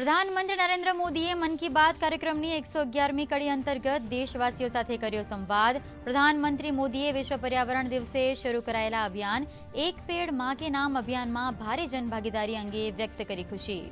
પ્રધાનમંત્રી નરેન્દ્ર મોદીએ મન કી બાત કાર્યક્રમની એકસો અગિયારમી કડી અંતર્ગત દેશવાસીઓ સાથે કર્યો સંવાદ. પ્રધાનમંત્રી મોદીએ વિશ્વ પર્યાવરણ દિવસે શરૂ કરાયેલા અભિયાન, એક પેડમાં કે નામ અભિયાનમાં ભારે જનભાગીદારી અંગે વ્યક્ત કરી ખુશી.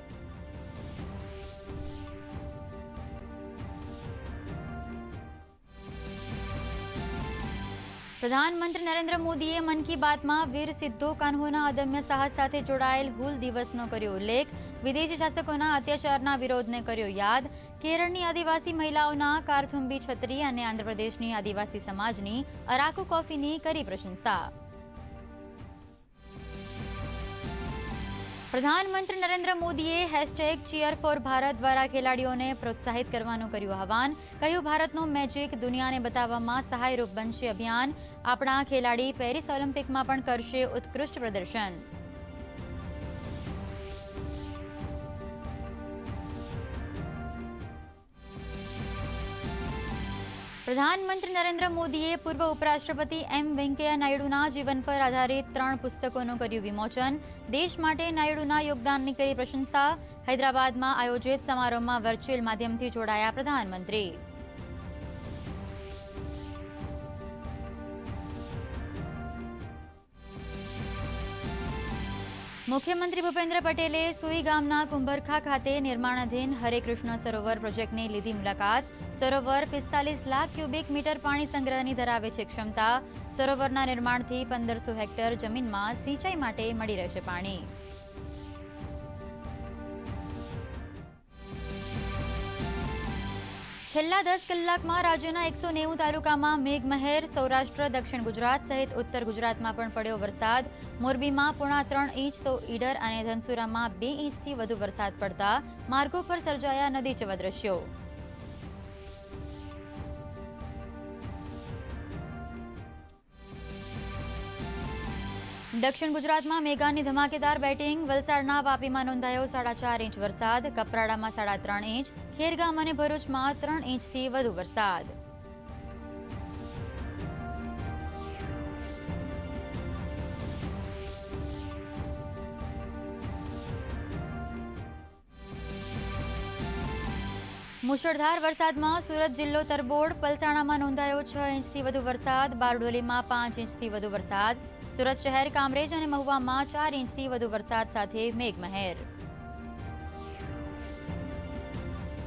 પ્રધાનમંત્રી નરેન્દ્ર મોદીએ મન કી બાતમાં વીર સિદ્ધો કાન્હોના અદમ્ય સાહસ સાથે જોડાયેલ હુલ દિવસનો કર્યો ઉલ્લેખ. વિદેશી શાસકોના અત્યાચારના વિરોધને કર્યો યાદ. કેરળની આદિવાસી મહિલાઓના કારથુંબી છત્રી અને આંધ્રપ્રદેશની આદિવાસી સમાજની અરાકુ કોફીની કરી પ્રશંસા. પ્રધાનમંત્રી નરેન્દ્ર મોદીએ હેશટેગ ચીયર ફોર ભારત દ્વારા ખેલાડીઓને પ્રોત્સાહિત કરવાનું કર્યું આહવાન. કહ્યું, ભારતનું મેજિક દુનિયાને બતાવવામાં સહાયરૂપ બનશે અભિયાન. આપણા ખેલાડી પેરિસ ઓલિમ્પિકમાં પણ કરશે ઉત્કૃષ્ટ પ્રદર્શન. પ્રધાનમંત્રી નરેન્દ્ર મોદીએ પૂર્વ ઉપરાષ્ટ્રપતિ એમ વેંકૈયા નાયડુના જીવન પર આધારિત ત્રણ પુસ્તકોનું કર્યું વિમોચન. દેશ માટે નાયડુના યોગદાનની કરી પ્રશંસા. હૈદરાબાદમાં આયોજિત સમારોહમાં વર્ચ્યુઅલ માધ્યમથી જોડાયા પ્રધાનમંત્રી. મુખ્યમંત્રી ભૂપેન્દ્ર પટેલે સુઈ ગામના કુંભરખા ખાતે નિર્માણાધીન હરે કૃષ્ણ સરોવર પ્રોજેક્ટની લીધી મુલાકાત. સરોવર પિસ્તાલીસ લાખ ક્યુબિક મીટર પાણી સંગ્રહની ધરાવે છે ક્ષમતા. સરોવરના નિર્માણથી પંદરસો હેક્ટર જમીનમાં સિંચાઈ માટે મળી રહેશે પાણી. છેલ્લા દસ કલાકમાં રાજ્યના એકસો નેવું તાલુકામાં મેઘમહેર, સૌરાષ્ટ્ર, દક્ષિણ ગુજરાત સહિત ઉત્તર ગુજરાતમાં પણ પડ્યો વરસાદ. મોરબીમાં પોણા ત્રણ ઇંચ તો ઈડર અને ધનસુરામાં બે ઇંચથી વધુ વરસાદ પડતા માર્ગો પર સર્જાયા નદી જેવા દ્રશ્યો દક્ષિણ ગુજરાતમાં મેઘાની ધમાકેદાર બેટિંગ. વલસાડના વાપીમાં નોંધાયો સાડા ચાર ઇંચ વરસાદ. કપરાડામાં સાડા ત્રણ ઇંચ. ખેરગામ અને ભરૂચમાં ત્રણ ઇંચથી વધુ વરસાદ. મુશળધાર વરસાદમાં સુરત જિલ્લો તરબોળ. પલસાણામાં નોંધાયો છ ઇંચથી વધુ વરસાદ. બારડોલીમાં પાંચ ઇંચથી વધુ વરસાદ. સુરત શહેર કામરેજ અને મહુવામાં ચાર ઇંચથી વધુ વરસાદ સાથે મેઘમહેર.